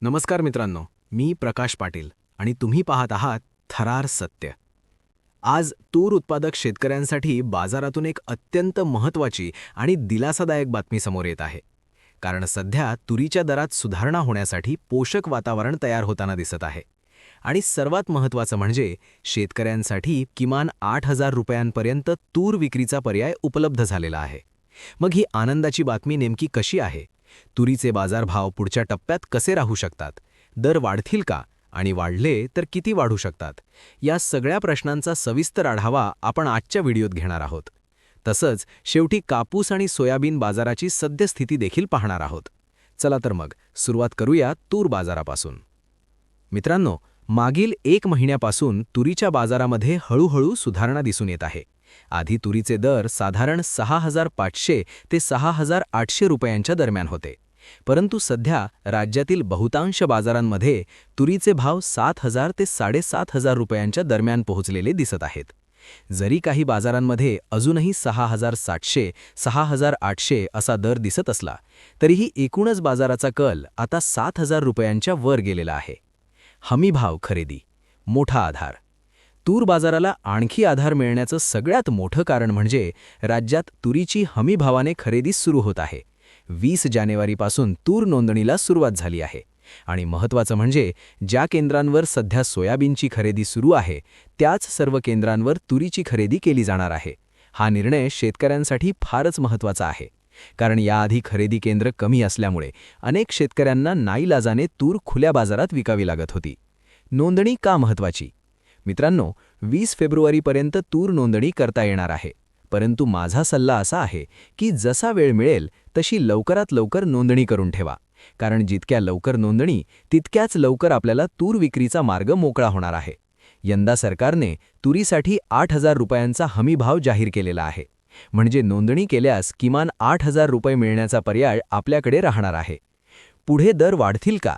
नमस्कार मित्रांनो मी प्रकाश पाटील आणि तुम्ही पाहत आहात थरार सत्य. आज तूर उत्पादक शेतकऱ्यांसाठी बाजारातून एक अत्यंत महत्त्वाची आणि दिलासादायक बातमी समोर येत आहे. कारण सध्या तुरीच्या दरात सुधारणा होण्यासाठी पोषक वातावरण तयार होताना दिसत आहे. आणि सर्वात महत्त्वाचं म्हणजे शेतकऱ्यांसाठी किमान आठ हजार रुपयांपर्यंत तूर विक्रीचा पर्याय उपलब्ध झालेला आहे. मग ही आनंदाची बातमी नेमकी कशी आहे? तुरीचे बाजारभाव पुढच्या टप्प्यात कसे राहू शकतात? दर वाढतील का? आणि वाढले तर किती वाढू शकतात? या सगळ्या प्रश्नांचा सविस्तर आढावा आपण आजच्या व्हिडिओत घेणार आहोत. तसंच शेवटी कापूस आणि सोयाबीन बाजाराची सद्यस्थिती देखील पाहणार आहोत. चला तर मग सुरुवात करूया तूर बाजारापासून. मित्रांनो मागील एक महिन्यापासून तुरीच्या बाजारामध्ये हळूहळू सुधारणा दिसून येत आहे. आधी तुरीचे दर साधारण सहा हजार पाचशे ते सहा हजार आठशे रुपयांच्या दरम्यान होते. परंतु सध्या राज्यातील बहुतांश बाजारांमध्ये तुरीचे भाव सात हजार ते साडेसात हजार रुपयांच्या दरम्यान पोहोचलेले दिसत आहेत. जरी काही बाजारांमध्ये अजूनही सहा हजार सातशे सहा हजार आठशे असा दर दिसत असला तरीही एकूणच बाजाराचा कल आता सात हजार रुपयांच्या वर गेलेला आहे. हमीभाव खरेदी. मोठा आधार. तूर बाजाराला आणखी आधार मिळण्याचं सगळ्यात मोठं कारण म्हणजे राज्यात तुरीची हमीभावाने खरेदी सुरू होत आहे. वीस जानेवारीपासून तूर नोंदणीला सुरुवात झाली आहे. आणि महत्त्वाचं म्हणजे ज्या केंद्रांवर सध्या सोयाबीनची खरेदी सुरू आहे त्याच सर्व केंद्रांवर तुरीची खरेदी केली जाणार आहे. हा निर्णय शेतकऱ्यांसाठी फारच महत्त्वाचा आहे. कारण याआधी खरेदी केंद्र कमी असल्यामुळे अनेक शेतकऱ्यांना नाईलाजाने तूर खुल्या बाजारात विकावी लागत होती. नोंदणी का महत्त्वाची? मित्रांनो वीस फेब्रुवारीपर्यंत तूर नोंदणी करता येणार आहे. परंतु माझा सल्ला असा आहे की जसा वेळ मिळेल तशी लवकरात लवकर नोंदणी करून ठेवा. कारण जितक्या लवकर नोंदणी तितक्याच लवकर आपल्याला तूर विक्रीचा मार्ग मोकळा होणार आहे. यंदा सरकारने तुरीसाठी आठ हजार रुपयांचा हमीभाव जाहीर केलेला आहे. म्हणजे नोंदणी केल्यास किमान आठ हजार रुपये मिळण्याचा पर्याय आपल्याकडे राहणार आहे. पुढे दर वाढतील का?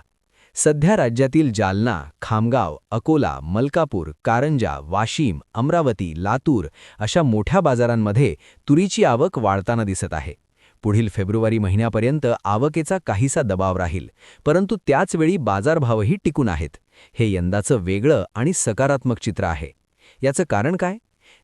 सध्या राज्यातील जालना खामगाव अकोला मलकापूर कारंजा वाशिम अमरावती लातूर अशा मोठ्या बाजारांमध्ये तुरीची आवक वाढताना दिसत आहे. पुढील फेब्रुवारी महिन्यापर्यंत आवकेचा काहीसा दबाव राहील परंतु त्याचवेळी बाजारभावही टिकून आहेत. हे यंदाचं वेगळं आणि सकारात्मक चित्र आहे. याचं कारण काय?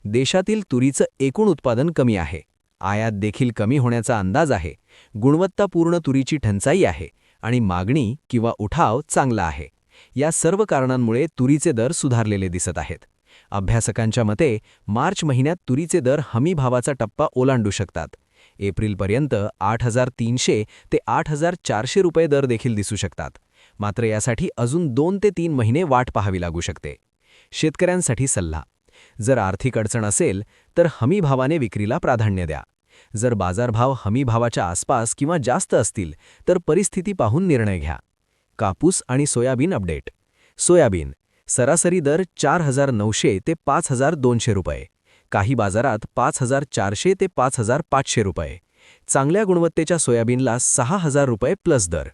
देशातील तुरीचं एकूण उत्पादन कमी आहे. आयात देखील कमी होण्याचा अंदाज आहे. गुणवत्तापूर्ण तुरीची ठंचाई आहे. आणि मागणी किंवा उठाव चांगला आहे. या सर्व कारणांमुळे तुरीचे दर सुधारलेले दिसत आहेत. अभ्यासकांच्या मते मार्च महिन्यात तुरीचे दर हमी भावाचा टप्पा ओलांडू शकतात. एप्रिलपर्यंत आठ हजार तीनशे ते आठ हजार चारशे रुपये दर देखील दिसू शकतात. मात्र यासाठी अजून दोन ते तीन महिने वाट पाहावी लागू शकते. शेतकऱ्यांसाठी सल्ला. जर आर्थिक अडचण असेल तर हमी भावाने विक्रीला प्राधान्य द्या. जर बाजारभाव हमीभावाच्या आसपास किंवा जास्त असतील तर परिस्थिती पाहून निर्णय घ्या. कापूस आणि सोयाबीन अपडेट. सोयाबीन सरासरी दर चार हजार नऊशे ते पाच हजार दोनशे रुपये. काही बाजारात पाच हजार चारशे ते पाच हजार पाचशे रुपये. चांगल्या गुणवत्तेच्या सोयाबीनला सहा हजार रुपये प्लस दर.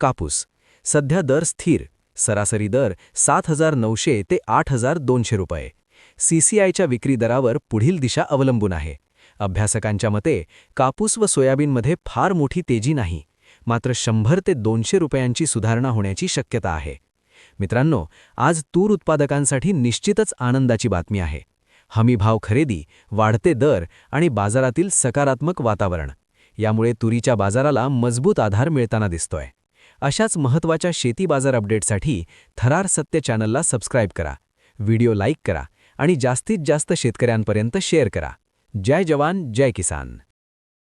कापूस सध्या दर स्थिर सरासरी दर सात हजार नऊशे ते आठ हजार दोनशे रुपये. सीसीआयच्या विक्री दरावर पुढील दिशा अवलंबून आहे. अभ्यासकांच्या मते कापूस व सोयाबीनमध्ये फार मोठी तेजी नाही मात्र शंभर ते दोनशे रुपयांची सुधारणा होण्याची शक्यता आहे. मित्रांनो आज तूर उत्पादकांसाठी निश्चितच आनंदाची बातमी आहे. हमीभाव खरेदी वाढते दर आणि बाजारातील सकारात्मक वातावरण. यामुळे तुरीच्या बाजाराला मजबूत आधार मिळताना दिसतोय. अशाच महत्त्वाच्या शेती बाजार अपडेटसाठी थरार सत्य चॅनलला सबस्क्राईब करा व्हिडिओ लाईक करा आणि जास्तीत जास्त शेतकऱ्यांपर्यंत शेअर करा. जय जवान जय किसान।